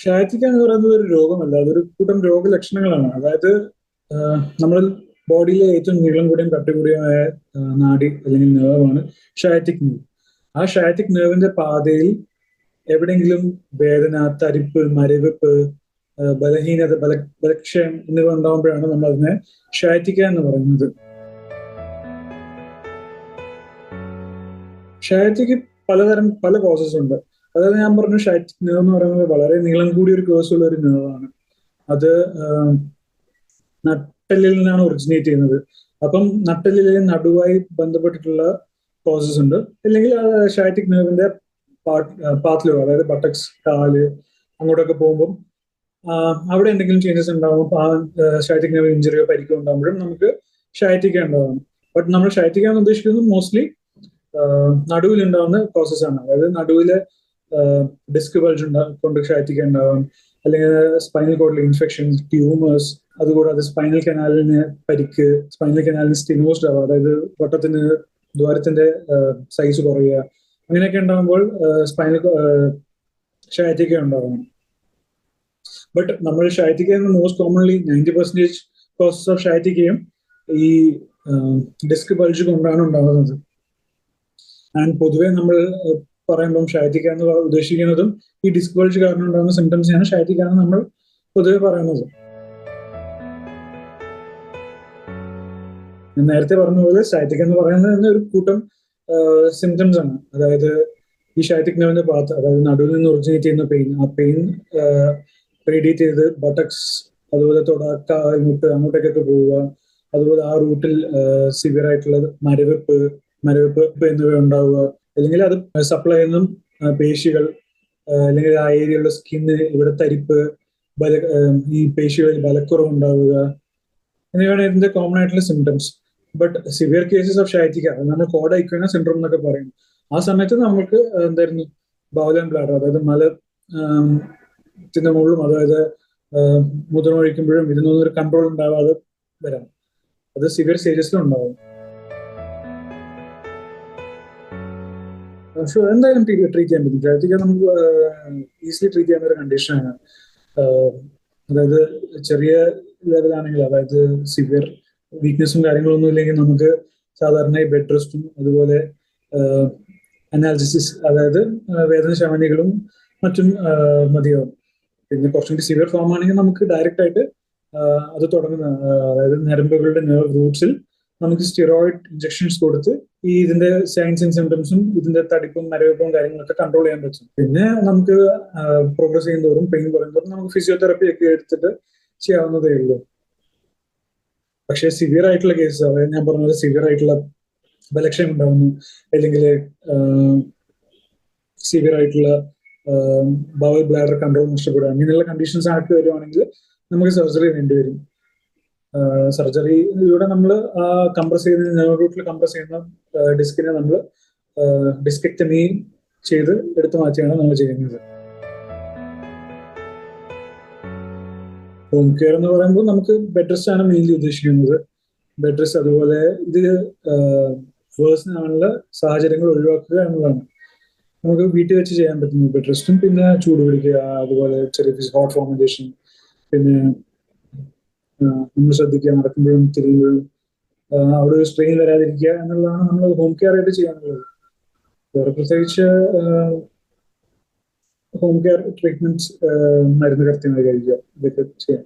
ഷാറ്റിക്ക എന്ന് പറയുന്നത് ഒരു രോഗമല്ല. അതൊരു കൂട്ടം രോഗലക്ഷണങ്ങളാണ്. അതായത് നമ്മൾ ബോഡിയിലെ ഏറ്റവും നീളം കൂടിയും കട്ടി കൂടിയമായ നാഡി അല്ലെങ്കിൽ നേർവാണ് ഷാറ്റിക് നെർവ് ആ ഷാറ്റിക് നേർവിന്റെ പാതയിൽ എവിടെയെങ്കിലും വേദന തരിപ്പ് മരവിപ്പ് ബലഹീനത ബല ബലക്ഷയം എന്നിവ ഉണ്ടാകുമ്പോഴാണ് നമ്മൾ അതിനെ ഷാറ്റിക്ക എന്ന് പറയുന്നത്. ഷാറ്റിക്ക് പലതരം പല കോസസ് ഉണ്ട്. അതായത് ഞാൻ പറഞ്ഞു ഷാറ്റിക് നേവ് എന്ന് പറയുന്നത് വളരെ നീളം കൂടിയ ഒരു കേസ് ഉള്ള ഒരു നേവാണ് അത് നട്ടലിൽ നിന്നാണ് ഒറിജിനേറ്റ് ചെയ്യുന്നത്. അപ്പം നട്ടലിലെ നടുവായി ബന്ധപ്പെട്ടിട്ടുള്ള പ്രോസസ് ഉണ്ട്. അല്ലെങ്കിൽ ഷാറ്റിക് നേവിന്റെ പാത്തിലോ അതായത് ബട്ടക്സ് കാൽ അങ്ങോട്ടൊക്കെ പോകുമ്പം അവിടെ എന്തെങ്കിലും ചേഞ്ചസ് ഉണ്ടാകുമ്പോൾ ആ ഷാറ്റിക് നേവ് ഇഞ്ചറിയോ പരിക്കോ ഉണ്ടാകുമ്പോഴും നമുക്ക് ഷാറ്റിക്ക ഉണ്ടാവും. ബട്ട് നമ്മൾ ഷാറ്റിക്ക എന്ന് ഉദ്ദേശിക്കുന്നത് മോസ്റ്റ്ലി നടുവിൽ പ്രോസസ്സാണ് അതായത് നടുവിലെ ഡിസ്ക് ബൾജ് കൊണ്ട് ഷാറ്റിക്ക ഉണ്ടാവാം അല്ലെങ്കിൽ സ്പൈനൽ കോഡിലെ ഇൻഫെക്ഷൻ ട്യൂമേഴ്സ് അതുകൂടാതെ സ്പൈനൽ കനാലിന് പരിക്ക് സ്പൈനൽ കനാലിന് സ്റ്റിനോസ്ഡ് ആവുക അതായത് വട്ടത്തിന് ദ്വാരത്തിന്റെ സൈസ് കുറയുക. അങ്ങനെയൊക്കെ ഉണ്ടാകുമ്പോൾ സ്പൈനൽ ഷാറ്റിക്ക ഉണ്ടാവും ബട്ട് നമ്മൾ sciatica most commonly ninety percentage process of ഷാറ്റിക്കയും ഈ ഡിസ്ക് ബൾജ് കൊണ്ടാണ് ഉണ്ടാകുന്നത് ആൻഡ് പൊതുവെ നമ്മൾ പറയുമ്പം ഷാജിക്ക എന്ന് ഉദ്ദേശിക്കുന്നതും ഈ ഡിസ്ക് ബൾജ് കാരണം ഉണ്ടാകുന്ന സിംറ്റംസിനാണ് ഷാജിക്ക എന്ന് നമ്മൾ പൊതുവെ പറയുന്നത്. നേരത്തെ പറഞ്ഞ പോലെ ഷാറ്റിക് എന്ന് പറയുന്നത് തന്നെ ഒരു കൂട്ടം സിംറ്റംസ് ആണ്. അതായത് ഈ ഷാറ്റിക് നെർവിന്റെ ഭാഗത്ത് അതായത് നടുവിൽ നിന്ന് ഒറിജിനേറ്റ് ചെയ്യുന്ന പെയിൻ ആ പെയിൻ റേഡിയേറ്റ് ചെയ്ത് ബട്ടക്സ് അതുപോലെ തുടക്ക ഇങ്ങോട്ട് അങ്ങോട്ടേക്കൊക്കെ പോവുക അതുപോലെ ആ റൂട്ടിൽ സിവിയർ ആയിട്ടുള്ള മരവിപ്പ് മരവിപ്പ് എന്നിവ ഉണ്ടാവുക അല്ലെങ്കിൽ അത് സപ്ലൈ ചെയ്യുന്ന പേശികൾ അല്ലെങ്കിൽ ആ ഏരിയയിലുള്ള സ്കിന്ന് ഇവിടെ തരിപ്പ് ബല ഈ പേശികളിൽ ബലക്കുറവ് ഉണ്ടാവുക എന്നിവയാണ് ഇതിന്റെ കോമൺ ആയിട്ടുള്ള symptoms but severe cases of sciatica നമ്മൾ കോഡ് ഐക്വന സിൻഡ്രോം എന്നൊക്കെ പറയും ആ സമയത്ത് നമുക്ക് എന്തായിരുന്നു? ബൗലൻ ബ്ലാഡർ അതായത് മല ത്തിന്റെ മുകളിലും അതായത് മുതിർന്നൊഴിക്കുമ്പോഴും ഇതിനൊന്നും ഒരു കൺട്രോൾ ഉണ്ടാവാതെ വരാം. അത് സിവിയർ സ്റ്റേജസിലും ഉണ്ടാവും. എന്തായാലും ട്രീറ്റ് ചെയ്യാൻ പറ്റും. ഷാറ്റിക്ക നമുക്ക് ഈസിലി ട്രീറ്റ് ചെയ്യാൻ ഒരു കണ്ടീഷനാണ് അതായത് ചെറിയ ലെവലാണെങ്കിൽ അതായത് സിവിയർ വീക്ക്നെസ്സും കാര്യങ്ങളൊന്നും ഇല്ലെങ്കിൽ നമുക്ക് സാധാരണ ബെഡ് റെസ്റ്റും അതുപോലെ അനാലിസിസ് അതായത് വേദന ശമനികളും മറ്റും മതിയാവും. പിന്നെ കുറച്ചും കൂടി സിവിയർ ഫോം ആണെങ്കിൽ നമുക്ക് ഡയറക്റ്റ് ആയിട്ട് അത് തുടങ്ങുന്ന അതായത് നരമ്പുകളുടെ നെർവ് റൂട്ട്സിൽ നമുക്ക് സ്റ്റിറോയിഡ് ഇഞ്ചക്ഷൻസ് കൊടുത്ത് ഈ ഇതിന്റെ സൈൻസ് ആൻഡ് സിംറ്റംസും ഇതിന്റെ തടിപ്പും മരവിപ്പും കാര്യങ്ങളൊക്കെ കൺട്രോൾ ചെയ്യാൻ പറ്റും. പിന്നെ നമുക്ക് പ്രോഗ്രസ് ചെയ്യുന്നതോറും പെയിൻ കുറയുന്നതോറും നമുക്ക് ഫിസിയോതെറപ്പി ഒക്കെ എടുത്തിട്ട് ചെയ്യാവുന്നതേ ഉള്ളൂ. പക്ഷേ സിവിയർ ആയിട്ടുള്ള കേസ് അതായത് ഞാൻ പറഞ്ഞ സിവിയർ ആയിട്ടുള്ള ബലക്ഷയം ഉണ്ടാകുന്നു അല്ലെങ്കിൽ സിവിയർ ആയിട്ടുള്ള ബവൽ ബ്ലാഡർ കൺട്രോൾ നഷ്ടപ്പെടുക അങ്ങനെയുള്ള കണ്ടീഷൻസ് ആയിട്ട് വരുവാണെങ്കിൽ നമുക്ക് സർജറി വേണ്ടി വരും. സർജറിയിലൂടെ നമ്മൾ കംപ്രസ് ചെയ്യുന്ന നെർവ് റൂട്ടിൽ കംപ്രസ് ചെയ്യുന്ന ഡിസ്കിനെ നമ്മൾ ഡിസ്കെക്ടമി ചെയ്ത് എടുത്തു മാറ്റിയാണ് നമ്മൾ ചെയ്യുന്നത്. ഹോം കെയർ എന്ന് പറയുമ്പോൾ നമുക്ക് ബെഡ് റെസ്റ്റ് ആണ് മെയിൻലി ഉദ്ദേശിക്കുന്നത്. ബെഡ് റെസ്റ്റ് അതുപോലെ ഇത് വേഴ്സിനാണുള്ള സാഹചര്യങ്ങൾ ഒഴിവാക്കുക എന്നതാണ് നമുക്ക് വീട്ടിൽ വെച്ച് ചെയ്യാൻ പറ്റുന്ന ബെഡ് റെസ്റ്റും പിന്നെ ചൂട് പിടിക്കുക അതുപോലെ ചെറിയ ഹോട്ട് ഫോർമുലേഷൻ പിന്നെ നമ്മൾ ശ്രദ്ധിക്കുക നടക്കുമ്പോഴും തിരിയുമ്പോഴും. അവിടെ ഒരു സ്ട്രെയിൻ വരാതിരിക്കുക എന്നുള്ളതാണ് നമ്മൾ ഹോം കെയർ ആയിട്ട് ചെയ്യാനുള്ളത്. വേറെ പ്രത്യേകിച്ച് ഹോം കെയർ ട്രീറ്റ്മെന്റ് മരുന്ന് കൃത്യമായി കഴിക്കുക. ഇതൊക്കെ ചെയ്യാം.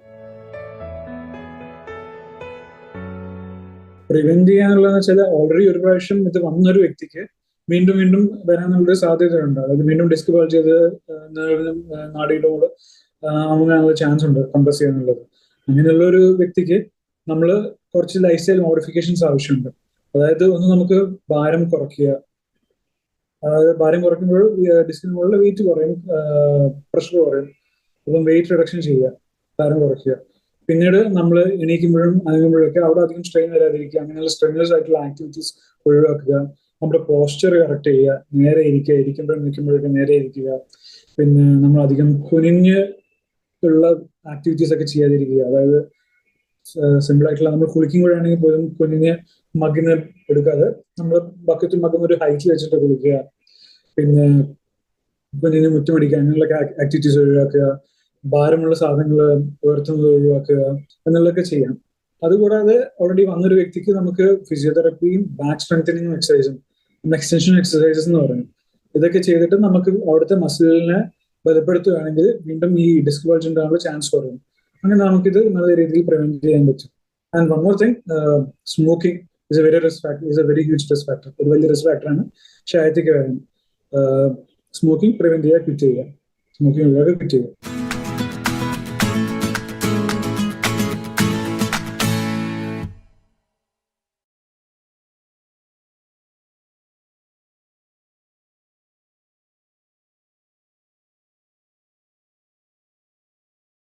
പ്രിവെന്റ് ചെയ്യാനുള്ളതെന്ന് വെച്ചാൽ ഓൾറെഡി ഒരു പ്രാവശ്യം ഇത് വന്നൊരു വ്യക്തിക്ക് വീണ്ടും വീണ്ടും വരാനുള്ളൊരു സാധ്യതയുണ്ട്. അതായത് വീണ്ടും ഡിസ്ക് പാൾ ചെയ്ത് നാടിയുടെ കൂടെ ചാൻസ് ഉണ്ട് കംപ്രസ് ചെയ്യാനുള്ളത്. അങ്ങനെയുള്ള ഒരു വ്യക്തിക്ക് നമ്മൾ കുറച്ച് ലൈഫ് സ്റ്റൈൽ മോഡിഫിക്കേഷൻസ് ആവശ്യമുണ്ട്. അതായത് ഒന്ന് നമുക്ക് ഭാരം കുറയ്ക്കുക. അതായത് ഭാരം കുറയ്ക്കുമ്പോൾ ഡിസ്കിന് മുകളിൽ വെയിറ്റ് കുറയും പ്രഷർ കുറയും. അപ്പം വെയിറ്റ് റിഡക്ഷൻ ചെയ്യുക ഭാരം കുറയ്ക്കുക. പിന്നീട് നമ്മൾ എണീക്കുമ്പോഴും അനങ്ങുമ്പോഴൊക്കെ അവിടെ അധികം സ്ട്രെയിൻ വരാതിരിക്കുക. അങ്ങനെയുള്ള സ്ട്രെയിനേഴ്സ് ആയിട്ടുള്ള ആക്ടിവിറ്റീസ് ഒഴിവാക്കുക. നമ്മുടെ പോസ്ചർ കറക്റ്റ് ചെയ്യുക. നേരെ ഇരിക്കുക ഇരിക്കുമ്പോഴും നിൽക്കുമ്പോഴൊക്കെ നേരെ ഇരിക്കുക. പിന്നെ നമ്മൾ അധികം കുനിഞ്ഞ് ഉള്ള ആക്ടിവിറ്റീസ് ഒക്കെ ചെയ്യാതിരിക്കുക. അതായത് സിമ്പിൾ ആയിട്ടുള്ള നമ്മൾ കുളിക്കുമ്പോഴാണെങ്കിൽ പോലും കുഞ്ഞിനെ മകിന് എടുക്കാതെ നമ്മൾ ബക്കറ്റും മകം ഒരു ഹൈറ്റിൽ വെച്ചിട്ട് കുളിക്കുക. പിന്നെ കുഞ്ഞിനെ മുറ്റമടിക്കുക അങ്ങനെയുള്ള ആക്ടിവിറ്റീസ് ഒഴിവാക്കുക. ഭാരമുള്ള സാധനങ്ങൾ ഉയർത്തുന്നത് ഒഴിവാക്കുക. എന്നുള്ളതൊക്കെ ചെയ്യാം. അതുകൂടാതെ ഓൾറെഡി വന്നൊരു വ്യക്തിക്ക് നമുക്ക് ഫിസിയോതെറപ്പിയും ബാക്ക് സ്ട്രെങ്തനിങ് എക്സസൈസും എക്സ്റ്റൻഷൻ എക്സസൈസസ് എന്ന് പറയും. ഇതൊക്കെ ചെയ്തിട്ട് നമുക്ക് അവിടുത്തെ മസിലിനെ ബലപ്പെടുത്തുകയാണെങ്കിൽ വീണ്ടും ഈ ഡിസ്ക് ബൾജ് ഉണ്ടാകാനുള്ള ചാൻസ് കുറയും. അങ്ങനെ നമുക്കിത് നല്ല രീതിയിൽ പ്രിവെന്റ് ചെയ്യാൻ പറ്റും. And one more thing smoking is a very risk factor is a very huge risk factor ഒരു വലിയ റിസ്ക് ഫാക്ടറാണ് ഷായത്തിക്ക് വരുന്നത് സ്മോക്കിംഗ് പ്രിവെന്റ് ചെയ്യുക ക്വിറ്റ് ചെയ്യുക. സ്മോക്കിംഗ് ക്വിറ്റ് ചെയ്യുക.